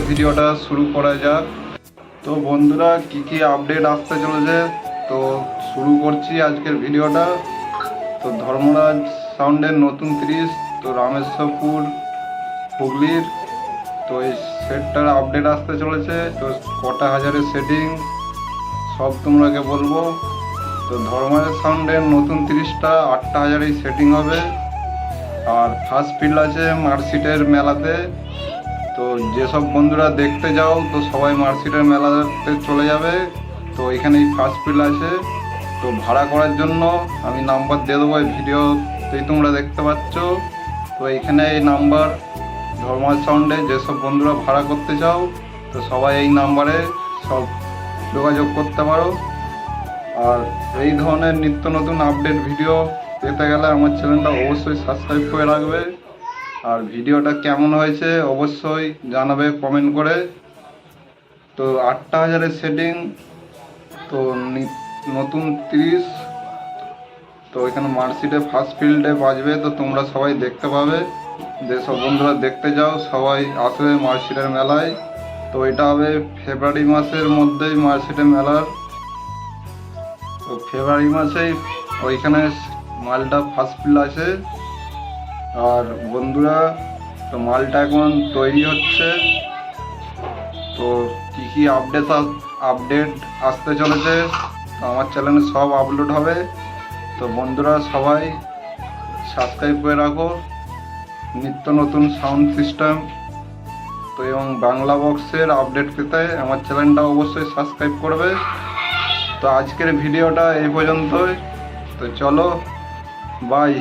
আজকের ভিডিওটা শুরু করা যাক। তো বন্ধুরা, কি কি আপডেট আসতে চলেছে? তো শুরু করছি আজকের ভিডিওটা। তো ধর্মরাজ সাউন্ডের নতুন তিরিশ তো রামেশ্বরপুর, হুগলির, তো এই সেটটার আপডেট আসতে চলেছে। তো কটা হাজারের সেটিং সব তোমরাকে বলব। তো ধর্মরাজ সাউন্ডের নতুন তিরিশটা আটটা হাজারেই সেটিং হবে। আর ফার্স্ট ফিল্ড আছে মার্কশিটের মেলাতে। যেসব বন্ধুরা দেখতে যাও, তো সবাই মার্কশিটের মেলাতে চলে যাবে। তো এখানেই ফার্স্ট ফিল্ড আছে। তো ভাড়া করার জন্য আমি নাম্বার দিয়ে দেবো এই ভিডিওতেই তোমরা দেখতে পাচ্ছ। তো এখানে এই নাম্বার ধর্মাল সাউন্ডে যেসব বন্ধুরা ভাড়া করতে চাও, তো সবাই এই নাম্বারে সব যোগাযোগ করতে পারো। আর এই ধরনের নিত্য নতুন আপডেট ভিডিও পেতে গেলে আমার চ্যানেলটা অবশ্যই সাবস্ক্রাইব করে রাখবে। আর ভিডিওটা কেমন হয়েছে অবশ্যই জানাবে কমেন্ট করে। তো আটটা হাজারের সেটিং তো নতুন তিরিশ। তো এখানে মার্কশিটে ফার্স্ট ফিল্ডে বাজবে, তো তোমরা সবাই দেখতে পাবে। যেসব বন্ধুরা দেখতে যাও, সবাই আসবে মার্কশিটের মেলায়। তো এটা হবে ফেব্রুয়ারি মাসের মধ্যেই মার্কশিটের মেলার। তো ফেব্রুয়ারি মাসেই ওইখানে মালটা ফার্স্ট ফিল্ড আছে। আর বন্ধুরা, তো মালটা এখন তৈরি হচ্ছে। তো কী কী আপডেট আপডেট আসতে চলেছে, তো আমার চ্যানেলে সব আপলোড হবে। তো বন্ধুরা, সবাই সাবস্ক্রাইব করে রাখো। নিত্য নতুন সাউন্ড সিস্টেম তো এবং বাংলা বক্সের আপডেট পেতে আমার চ্যানেলটা অবশ্যই সাবস্ক্রাইব করবে। তো আজকের ভিডিওটা এই পর্যন্তই। তো চলো বাই